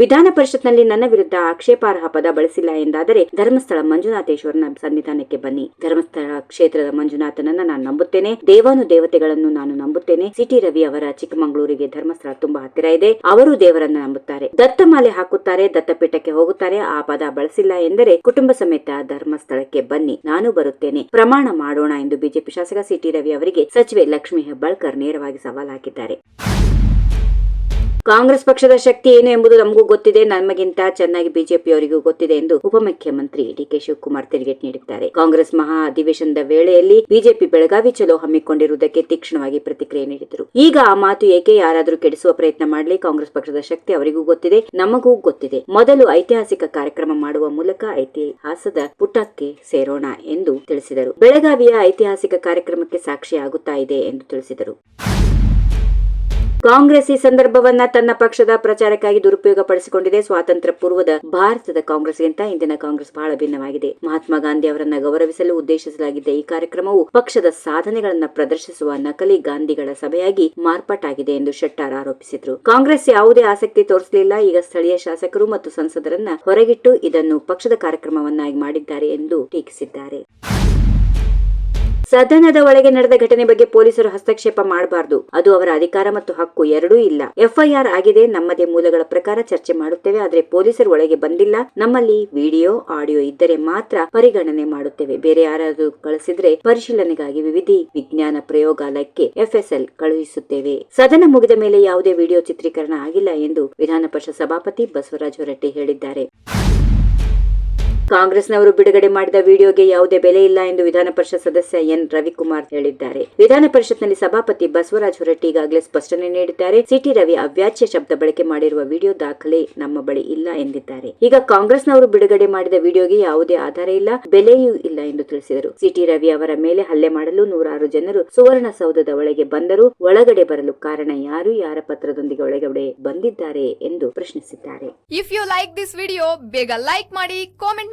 ವಿಧಾನ ಪರಿಷತ್ನಲ್ಲಿ ನನ್ನ ವಿರುದ್ಧ ಆಕ್ಷೇಪಾರ್ಹ ಪದ ಬಳಸಿಲ್ಲ ಎಂದಾದರೆ ಧರ್ಮಸ್ಥಳ ಮಂಜುನಾಥೇಶ್ವರನ ಸನ್ನಿಧಾನಕ್ಕೆ ಬನ್ನಿ. ಧರ್ಮಸ್ಥಳ ಕ್ಷೇತ್ರದ ಮಂಜುನಾಥನನ್ನ ನಾನು ನಂಬುತ್ತೇನೆ. ದೇವಾನು ದೇವತೆಗಳನ್ನು ನಾನು ನಂಬುತ್ತೇನೆ. ಸಿಟಿ ರವಿ ಅವರ ಚಿಕ್ಕಮಗಳೂರಿಗೆ ಧರ್ಮಸ್ಥಳ ತುಂಬಾ ಹತ್ತಿರ ಇದೆ. ಅವರು ದೇವರನ್ನ ನಂಬುತ್ತಾರೆ. ದತ್ತಮಾಲೆ ಹಾಕುತ್ತಾರೆ. ದತ್ತಪೀಠಕ್ಕೆ ಹೋಗುತ್ತಾರೆ. ಆ ಪದ ಬಳಸಿಲ್ಲ ಎಂದರೆ ಕುಟುಂಬ ಸಮೇತ ಧರ್ಮಸ್ಥಳಕ್ಕೆ ಬನ್ನಿ. ನಾನು ಬರುತ್ತೇನೆ. ಪ್ರಮಾಣ ಮಾಡೋಣ ಎಂದು ಬಿಜೆಪಿ ಶಾಸಕ ಸಿಟಿ ರವಿ ಅವರಿಗೆ ಸಚಿವೆ ಲಕ್ಷ್ಮೀ ಹೆಬ್ಬಾಳ್ಕರ್ ನೇರವಾಗಿ ಸವಾಲ್ ಹಾಕಿದ್ದಾರೆ ಕಾಂಗ್ರೆಸ್ ಪಕ್ಷದ ಶಕ್ತಿ ಏನು ಎಂಬುದು ನಮಗೂ ಗೊತ್ತಿದೆ. ನಮಗಿಂತ ಚೆನ್ನಾಗಿ ಬಿಜೆಪಿ ಅವರಿಗೂ ಗೊತ್ತಿದೆ ಎಂದು ಉಪಮುಖ್ಯಮಂತ್ರಿ ಡಿಕೆ ಶಿವಕುಮಾರ್ ತಿರುಗೇಟ್ ನೀಡಿದ್ದಾರೆ. ಕಾಂಗ್ರೆಸ್ ಮಹಾ ಅಧಿವೇಶನದ ವೇಳೆಯಲ್ಲಿ ಬಿಜೆಪಿ ಬೆಳಗಾವಿ ಚಲೋ ಹಮ್ಮಿಕೊಂಡಿರುವುದಕ್ಕೆ ತೀಕ್ಷ್ಣವಾಗಿ ಪ್ರತಿಕ್ರಿಯೆ ನೀಡಿದರು. ಈಗ ಆ ಮಾತು ಏಕೆ ಯಾರಾದರೂ ಕೆಡಿಸುವ ಪ್ರಯತ್ನ ಮಾಡಲಿ? ಕಾಂಗ್ರೆಸ್ ಪಕ್ಷದ ಶಕ್ತಿ ಅವರಿಗೂ ಗೊತ್ತಿದೆ, ನಮಗೂ ಗೊತ್ತಿದೆ. ಮೊದಲು ಐತಿಹಾಸಿಕ ಕಾರ್ಯಕ್ರಮ ಮಾಡುವ ಮೂಲಕ ಐತಿಹಾಸದ ಪುಟಕ್ಕೆ ಸೇರೋಣ ಎಂದು ತಿಳಿಸಿದರು. ಬೆಳಗಾವಿಯ ಐತಿಹಾಸಿಕ ಕಾರ್ಯಕ್ರಮಕ್ಕೆ ಸಾಕ್ಷಿಯಾಗುತ್ತಾ ಇದೆ ಎಂದು ತಿಳಿಸಿದರು. ಕಾಂಗ್ರೆಸ್ ಈ ಸಂದರ್ಭವನ್ನ ತನ್ನ ಪಕ್ಷದ ಪ್ರಚಾರಕ್ಕಾಗಿ ದುರುಪಯೋಗ ಪಡಿಸಿಕೊಂಡಿದೆ ಸ್ವಾತಂತ್ರ್ಯ ಪೂರ್ವದ ಭಾರತದ ಕಾಂಗ್ರೆಸ್ಗಿಂತ ಇಂದಿನ ಕಾಂಗ್ರೆಸ್ ಬಹಳ ಭಿನ್ನವಾಗಿದೆ. ಮಹಾತ್ಮ ಗಾಂಧಿ ಅವರನ್ನ ಗೌರವಿಸಲು ಉದ್ದೇಶಿಸಲಾಗಿದ್ದ ಈ ಕಾರ್ಯಕ್ರಮವು ಪಕ್ಷದ ಸಾಧನೆಗಳನ್ನ ಪ್ರದರ್ಶಿಸುವ ನಕಲಿ ಗಾಂಧಿಗಳ ಸಭೆಯಾಗಿ ಮಾರ್ಪಾಟಾಗಿದೆ ಎಂದು ಶೆಟ್ಟಾರ್ ಆರೋಪಿಸಿದರು. ಕಾಂಗ್ರೆಸ್ ಯಾವುದೇ ಆಸಕ್ತಿ ತೋರಿಸಲಿಲ್ಲ. ಈಗ ಸ್ಥಳೀಯ ಶಾಸಕರು ಮತ್ತು ಸಂಸದರನ್ನ ಹೊರಗಿಟ್ಟು ಇದನ್ನು ಪಕ್ಷದ ಕಾರ್ಯಕ್ರಮವನ್ನಾಗಿ ಮಾಡಿದ್ದಾರೆ ಎಂದು ಟೀಕಿಸಿದ್ದಾರೆ. ಸದನದ ಒಳಗೆ ನಡೆದ ಘಟನೆ ಬಗ್ಗೆ ಪೊಲೀಸರು ಹಸ್ತಕ್ಷೇಪ ಮಾಡಬಾರದು. ಅದು ಅವರ ಅಧಿಕಾರ ಮತ್ತು ಹಕ್ಕು ಎರಡೂ ಇಲ್ಲ. ಎಫ್ಐಆರ್ ಆಗಿದೆ, ನಮ್ಮದೇ ಮೂಲಗಳ ಪ್ರಕಾರ ಚರ್ಚೆ ಮಾಡುತ್ತೇವೆ, ಆದರೆ ಪೊಲೀಸರು ಒಳಗೆ ಬಂದಿಲ್ಲ. ನಮ್ಮಲ್ಲಿ ವಿಡಿಯೋ, ಆಡಿಯೋ ಇದ್ದರೆ ಮಾತ್ರ ಪರಿಗಣನೆ ಮಾಡುತ್ತೇವೆ. ಬೇರೆ ಯಾರಾದರೂ ಕಳಿಸಿದ್ರೆ ಪರಿಶೀಲನೆಗಾಗಿ ವಿವಿಧ ವಿಜ್ಞಾನ ಪ್ರಯೋಗಾಲಯಕ್ಕೆ ಎಫ್ಎಸ್ಎಲ್ ಕಳುಹಿಸುತ್ತೇವೆ. ಸದನ ಮುಗಿದ ಮೇಲೆ ಯಾವುದೇ ವಿಡಿಯೋ ಚಿತ್ರೀಕರಣ ಆಗಿಲ್ಲ ಎಂದು ವಿಧಾನ ಪರಿಷತ್ ಸಭಾಪತಿ ಬಸವರಾಜ ಹೊರಟ್ಟಿ ಹೇಳಿದ್ದಾರೆ. ಕಾಂಗ್ರೆಸ್ನವರು ಬಿಡುಗಡೆ ಮಾಡಿದ ವಿಡಿಯೋಗೆ ಯಾವುದೇ ಬೆಲೆ ಇಲ್ಲ ಎಂದು ವಿಧಾನ ಪರಿಷತ್ ಸದಸ್ಯ ಎನ್. ರವಿಕುಮಾರ್ ಹೇಳಿದ್ದಾರೆ. ವಿಧಾನ ಪರಿಷತ್ನಲ್ಲಿ ಸಭಾಪತಿ ಬಸವರಾಜ ಹೊರಟ್ಟಿ ಈಗಾಗಲೇ ಸ್ಪಷ್ಟನೆ ನೀಡಿದ್ದಾರೆ. ಸಿಟಿ ರವಿ ಅವ್ಯಾಚ್ಯ ಶಬ್ದ ಬಳಕೆ ಮಾಡಿರುವ ವಿಡಿಯೋ ದಾಖಲೆ ನಮ್ಮ ಬಳಿ ಇಲ್ಲ ಎಂದಿದ್ದಾರೆ. ಈಗ ಕಾಂಗ್ರೆಸ್ನವರು ಬಿಡುಗಡೆ ಮಾಡಿದ ವಿಡಿಯೋಗೆ ಯಾವುದೇ ಆಧಾರ ಇಲ್ಲ, ಬೆಲೆಯೂ ಇಲ್ಲ ಎಂದು ತಿಳಿಸಿದರು. ಸಿಟಿ ರವಿ ಅವರ ಮೇಲೆ ಹಲ್ಲೆ ಮಾಡಲು ನೂರಾರು ಜನರು ಸುವರ್ಣಸೌಧದ ಒಳಗೆ ಬಂದರು ಒಳಗಡೆ ಬರಲು ಕಾರಣ ಯಾರು? ಯಾರ ಪತ್ರದೊಂದಿಗೆ ಒಳಗಡೆ ಬಂದಿದ್ದಾರೆ ಎಂದು ಪ್ರಶ್ನಿಸಿದ್ದಾರೆ. If you like this video ಬೇಗ ಲೈಕ್ ಮಾಡಿ ಕಾಮೆಂಟ್